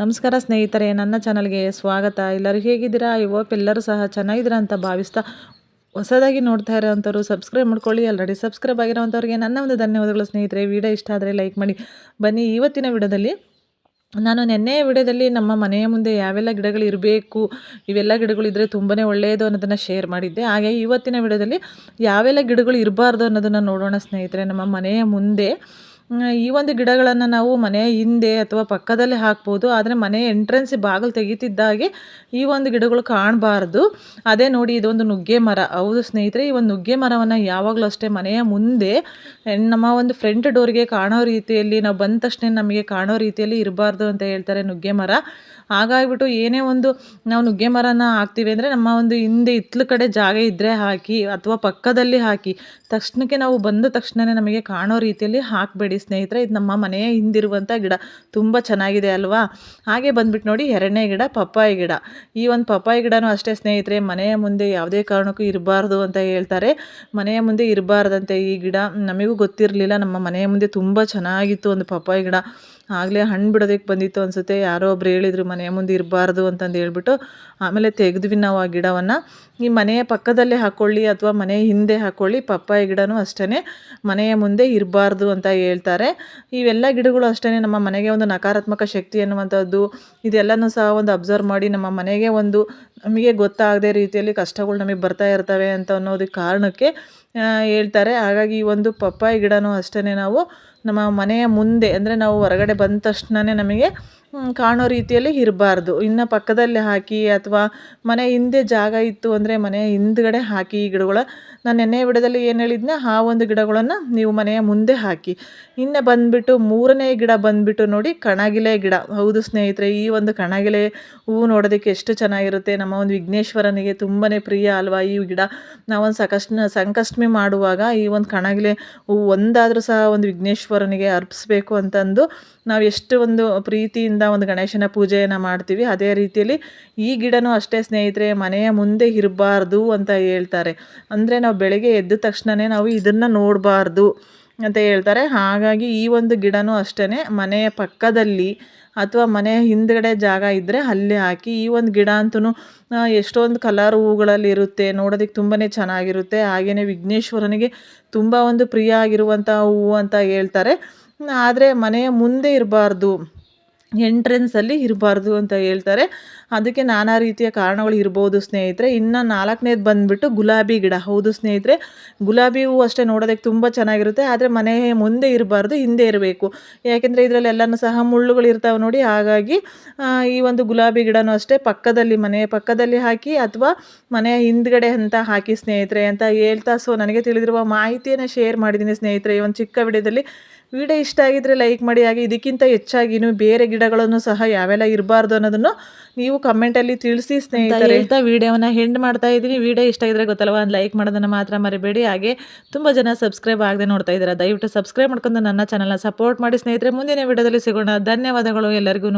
ನಮಸ್ಕಾರ ಸ್ನೇಹಿತರೆ, ನನ್ನ ಚಾನಲ್ಗೆ ಸ್ವಾಗತ. ಎಲ್ಲರೂ ಹೇಗಿದ್ದೀರಾ? ಐ ಹೋಪ್ ಎಲ್ಲರೂ ಸಹ ಚೆನ್ನಾಗಿದ್ದೀರಾ ಅಂತ ಭಾವಿಸ್ತಾ ಹೊಸದಾಗಿ ನೋಡ್ತಾ ಇರೋವಂಥವ್ರು ಸಬ್ಸ್ಕ್ರೈಬ್ ಮಾಡ್ಕೊಳ್ಳಿ. ಆಲ್ರೆಡಿ ಸಬ್ಸ್ಕ್ರೈಬ್ ಆಗಿರೋವಂಥವ್ರಿಗೆ ನನ್ನ ಒಂದು ಧನ್ಯವಾದಗಳು ಸ್ನೇಹಿತರೆ. ವಿಡಿಯೋ ಇಷ್ಟ ಆದರೆ ಲೈಕ್ ಮಾಡಿ. ಬನ್ನಿ, ಇವತ್ತಿನ ವಿಡಿಯೋದಲ್ಲಿ ನಾನು ನೆನ್ನೆ ವಿಡಿಯೋದಲ್ಲಿ ನಮ್ಮ ಮನೆಯ ಮುಂದೆ ಯಾವೆಲ್ಲ ಗಿಡಗಳು ಇರಬೇಕು, ಇವೆಲ್ಲ ಗಿಡಗಳು ಇದ್ದರೆ ತುಂಬಾ ಒಳ್ಳೆಯದು ಅನ್ನೋದನ್ನು ಶೇರ್ ಮಾಡಿದ್ದೆ. ಹಾಗೆ ಇವತ್ತಿನ ವಿಡಿಯೋದಲ್ಲಿ ಯಾವೆಲ್ಲ ಗಿಡಗಳು ಇರಬಾರ್ದು ಅನ್ನೋದನ್ನು ನೋಡೋಣ ಸ್ನೇಹಿತರೆ. ನಮ್ಮ ಮನೆಯ ಮುಂದೆ ಈ ಒಂದು ಗಿಡಗಳನ್ನು ನಾವು ಮನೆಯ ಹಿಂದೆ ಅಥವಾ ಪಕ್ಕದಲ್ಲಿ ಹಾಕ್ಬೋದು, ಆದರೆ ಮನೆಯ ಎಂಟ್ರೆನ್ಸ್ ಬಾಗಿಲು ತೆಗಿತಿದ್ದಾಗೆ ಈ ಒಂದು ಗಿಡಗಳು ಕಾಣಬಾರ್ದು. ಅದೇ ನೋಡಿ ಇದೊಂದು ನುಗ್ಗೆ ಮರ. ಹೌದು ಸ್ನೇಹಿತರೆ, ಈ ಒಂದು ನುಗ್ಗೆ ಮರವನ್ನು ಯಾವಾಗಲೂ ಅಷ್ಟೇ ಮನೆಯ ಮುಂದೆ ನಮ್ಮ ಒಂದು ಫ್ರಂಟ್ ಡೋರ್ಗೆ ಕಾಣೋ ರೀತಿಯಲ್ಲಿ, ನಾವು ಬಂದ ತಕ್ಷಣ ನಮಗೆ ಕಾಣೋ ರೀತಿಯಲ್ಲಿ ಇರಬಾರ್ದು ಅಂತ ಹೇಳ್ತಾರೆ ನುಗ್ಗೆ ಮರ. ಹಾಗಾಗಿಬಿಟ್ಟು ಏನೇ ಒಂದು ನಾವು ನುಗ್ಗೆ ಮರನ ಹಾಕ್ತೀವಿ ಅಂದರೆ ನಮ್ಮ ಒಂದು ಹಿಂದೆ ಇತ್ಲ ಕಡೆ ಜಾಗ ಇದ್ದರೆ ಹಾಕಿ ಅಥವಾ ಪಕ್ಕದಲ್ಲಿ ಹಾಕಿ, ತಕ್ಷಣಕ್ಕೆ ನಾವು ಬಂದ ತಕ್ಷಣವೇ ನಮಗೆ ಕಾಣೋ ರೀತಿಯಲ್ಲಿ ಹಾಕಬೇಡಿ. ಸ್ನೇಹಿತರೆ, ಇದು ನಮ್ಮ ಮನೆಯ ಹಿಂದಿರುವಂಥ ಗಿಡ. ತುಂಬ ಚೆನ್ನಾಗಿದೆ ಅಲ್ವಾ? ಹಾಗೆ ಬಂದ್ಬಿಟ್ಟು ನೋಡಿ, ಎರಡನೇ ಗಿಡ ಪಪ್ಪಾಯಿ ಗಿಡ. ಈ ಒಂದು ಪಪ್ಪಾಯಿ ಗಿಡನೂ ಅಷ್ಟೇ ಸ್ನೇಹಿತರೆ, ಮನೆಯ ಮುಂದೆ ಯಾವುದೇ ಕಾರಣಕ್ಕೂ ಇರಬಾರ್ದು ಅಂತ ಹೇಳ್ತಾರೆ. ಮನೆಯ ಮುಂದೆ ಇರಬಾರ್ದಂತೆ ಈ ಗಿಡ. ನಮಗೂ ಗೊತ್ತಿರಲಿಲ್ಲ, ನಮ್ಮ ಮನೆಯ ಮುಂದೆ ತುಂಬ ಚೆನ್ನಾಗಿತ್ತು ಒಂದು ಪಪ್ಪಾಯಿ ಗಿಡ. ಆಗಲೇ ಹಣ್ಣು ಬಿಡೋದಕ್ಕೆ ಬಂದಿತ್ತು ಅನಿಸುತ್ತೆ. ಯಾರೋ ಒಬ್ರು ಹೇಳಿದರು ಮನೆ ಮುಂದೆ ಇರಬಾರ್ದು ಅಂತಂದು ಹೇಳ್ಬಿಟ್ಟು ಆಮೇಲೆ ತೆಗೆದ್ವಿ ನಾವು ಆ ಗಿಡವನ್ನು. ಈ ಮನೆಯ ಪಕ್ಕದಲ್ಲೇ ಹಾಕ್ಕೊಳ್ಳಿ ಅಥವಾ ಮನೆ ಹಿಂದೆ ಹಾಕ್ಕೊಳ್ಳಿ ಪಪ್ಪಾಯಿ ಗಿಡನೂ ಅಷ್ಟೇ ಮನೆಯ ಮುಂದೆ ಇರಬಾರ್ದು ಅಂತ ಹೇಳ್ತಾರೆ. ಇವೆಲ್ಲ ಗಿಡಗಳು ಅಷ್ಟೇ ನಮ್ಮ ಮನೆಗೆ ಒಂದು ನಕಾರಾತ್ಮಕ ಶಕ್ತಿ ಅನ್ನುವಂಥದ್ದು ಇದೆಲ್ಲನೂ ಸಹ ಒಂದು ಅಬ್ಸರ್ವ್ ಮಾಡಿ ನಮ್ಮ ಮನೆಗೆ ಒಂದು ನಮಗೆ ಗೊತ್ತಾಗದೇ ರೀತಿಯಲ್ಲಿ ಕಷ್ಟಗಳು ನಮಗೆ ಬರ್ತಾ ಇರ್ತವೆ ಅಂತ ಅನ್ನೋದಕ್ಕೆ ಕಾರಣಕ್ಕೆ ಹೇಳ್ತಾರೆ. ಹಾಗಾಗಿ ಈ ಒಂದು ಪಪ್ಪಾಯಿ ಗಿಡನೂ ಅಷ್ಟೇ ನಾವು ನಮ್ಮ ಮನೆಯ ಮುಂದೆ, ಅಂದರೆ ನಾವು ಹೊರಗಡೆ ಬಂದ ತಕ್ಷಣನೇ ನಮಗೆ ಕಾಣೋ ರೀತಿಯಲ್ಲಿ ಇರಬಾರ್ದು. ಇನ್ನು ಪಕ್ಕದಲ್ಲಿ ಹಾಕಿ ಅಥವಾ ಮನೆ ಹಿಂದೆ ಜಾಗ ಇತ್ತು ಅಂದರೆ ಮನೆಯ ಹಿಂದ್ಗಡೆ ಹಾಕಿ ಈ ಗಿಡಗಳ. ನಾನು ನೆನ್ನೆ ವಿಡಿಯೋದಲ್ಲಿ ಏನು ಹೇಳಿದ್ನ? ಆ ಒಂದು ಗಿಡಗಳನ್ನು ನೀವು ಮನೆಯ ಮುಂದೆ ಹಾಕಿ. ಇನ್ನು ಬಂದುಬಿಟ್ಟು ಮೂರನೇ ಗಿಡ ಬಂದುಬಿಟ್ಟು ನೋಡಿ, ಕಣಗಿಲೆ ಗಿಡ. ಹೌದು ಸ್ನೇಹಿತರೆ, ಈ ಒಂದು ಕಣಗಿಲೆ ಹೂವು ನೋಡೋದಕ್ಕೆ ಎಷ್ಟು ಚೆನ್ನಾಗಿರುತ್ತೆ. ನಮ್ಮ ಒಂದು ವಿಘ್ನೇಶ್ವರನಿಗೆ ತುಂಬಾ ಪ್ರಿಯ ಅಲ್ವಾ ಈ ಗಿಡ. ನಾವೊಂದು ಸಕಷ್ಟ, ಸಂಕಷ್ಟಮಿ ಮಾಡುವಾಗ ಈ ಒಂದು ಕಣಗಿಲೆ ಹೂವು ಒಂದಾದರೂ ಸಹ ಒಂದು ವಿಘ್ನೇಶ್ವರನಿಗೆ ಅರ್ಪಿಸ್ಬೇಕು ಅಂತಂದು ನಾವು ಎಷ್ಟು ಒಂದು ಪ್ರೀತಿಯಿಂದ ಒಂದು ಗಣೇಶನ ಪೂಜೆಯನ್ನು ಮಾಡ್ತೀವಿ. ಅದೇ ರೀತಿಯಲ್ಲಿ ಈ ಗಿಡನೂ ಅಷ್ಟೇ ಸ್ನೇಹಿತರೆ ಮನೆಯ ಮುಂದೆ ಇರಬಾರ್ದು ಅಂತ ಹೇಳ್ತಾರೆ. ಅಂದರೆ ನಾವು ಬೆಳಗ್ಗೆ ಎದ್ದ ತಕ್ಷಣವೇ ನಾವು ಇದನ್ನು ನೋಡಬಾರ್ದು ಅಂತ ಹೇಳ್ತಾರೆ. ಹಾಗಾಗಿ ಈ ಒಂದು ಗಿಡನೂ ಅಷ್ಟೇ ಮನೆಯ ಪಕ್ಕದಲ್ಲಿ ಅಥವಾ ಮನೆಯ ಹಿಂದ್ಗಡೆ ಜಾಗ ಇದ್ದರೆ ಅಲ್ಲೇ ಹಾಕಿ ಈ ಒಂದು ಗಿಡ ಅಂತೂ ಎಷ್ಟೊಂದು ಕಲರ್ ಹೂಗಳಲ್ಲಿ ಇರುತ್ತೆ, ನೋಡೋದಕ್ಕೆ ತುಂಬಾ ಚೆನ್ನಾಗಿರುತ್ತೆ. ಹಾಗೆಯೇ ವಿಘ್ನೇಶ್ವರನಿಗೆ ತುಂಬ ಒಂದು ಪ್ರಿಯ ಆಗಿರುವಂಥ ಹೂವು ಅಂತ ಹೇಳ್ತಾರೆ. ಆದರೆ ಮನೆಯ ಮುಂದೆ ಇರಬಾರ್ದು. ಎಂಟ್ರೆನ್ಸಲ್ಲಿ ಇರಬಾರ್ದು ಅಂತ ಹೇಳ್ತಾರೆ. ಅದಕ್ಕೆ ನಾನಾ ರೀತಿಯ ಕಾರಣಗಳು ಇರ್ಬೋದು ಸ್ನೇಹಿತರೆ. ಇನ್ನು ನಾಲ್ಕನೇದು ಬಂದುಬಿಟ್ಟು ಗುಲಾಬಿ ಗಿಡ. ಹೌದು ಸ್ನೇಹಿತರೆ, ಗುಲಾಬಿ ಹೂವು ಅಷ್ಟೇ ನೋಡೋದಕ್ಕೆ ತುಂಬ ಚೆನ್ನಾಗಿರುತ್ತೆ. ಆದರೆ ಮನೆ ಮುಂದೆ ಇರಬಾರ್ದು, ಹಿಂದೆ ಇರಬೇಕು. ಯಾಕೆಂದರೆ ಇದರಲ್ಲೆಲ್ಲನೂ ಸಹ ಮುಳ್ಳುಗಳು ಇರ್ತಾವೆ ನೋಡಿ. ಹಾಗಾಗಿ ಈ ಒಂದು ಗುಲಾಬಿ ಗಿಡನೂ ಅಷ್ಟೇ ಪಕ್ಕದಲ್ಲಿ ಮನೆಯ ಪಕ್ಕದಲ್ಲಿ ಹಾಕಿ ಅಥವಾ ಮನೆಯ ಹಿಂದ್ಗಡೆ ಅಂತ ಹಾಕಿ ಸ್ನೇಹಿತರೆ ಅಂತ ಹೇಳ್ತಾ. ಸೊ ನನಗೆ ತಿಳಿದಿರುವ ಮಾಹಿತಿಯನ್ನು ಶೇರ್ ಮಾಡಿದ್ದೀನಿ ಸ್ನೇಹಿತರೆ. ಈ ಒಂದು ಚಿಕ್ಕ ವಿಡಿಯೋದಲ್ಲಿ. ವಿಡಿಯೋ ಇಷ್ಟ ಆಗಿದ್ರೆ ಲೈಕ್ ಮಾಡಿ. ಹಾಗೆ ಇದಕ್ಕಿಂತ ಹೆಚ್ಚಾಗಿ ಬೇರೆ ಗಿಡಗಳನ್ನು ಸಹ ಯಾವೆಲ್ಲ ಇರಬಾರ್ದು ಅನ್ನೋದನ್ನು ನೀವು ಕಮೆಂಟಲ್ಲಿ ತಿಳಿಸಿ ಸ್ನೇಹಿತರೆ. ಹೇಳ್ತಾ ವಿಡಿಯೋನ ಹೆಂಡ್ ಮಾಡ್ತಾ ಇದ್ದೀನಿ. ವಿಡಿಯೋ ಇಷ್ಟ ಇದ್ರೆ ಗೊತ್ತಲ್ವ? ಒಂದು ಲೈಕ್ ಮಾಡೋದನ್ನು ಮಾತ್ರ ಮರಿಬೇಡಿ. ಹಾಗೆ ತುಂಬ ಜನ ಸಬ್ಸ್ಕ್ರೈಬ್ ಆಗದೆ ನೋಡ್ತಾ ಇದ್ದೀರಾ? ದಯವಿಟ್ಟು ಸಬ್ಸ್ಕ್ರೈಬ್ ಮಾಡ್ಕೊಂಡು ನನ್ನ ಚಾನಲ್ನ ಸಪೋರ್ಟ್ ಮಾಡಿ ಸ್ನೇಹಿತರೆ. ಮುಂದಿನ ವಿಡಿಯೋದಲ್ಲಿ ಸಿಗೋಣ. ಧನ್ಯವಾದಗಳು ಎಲ್ಲರಿಗೂ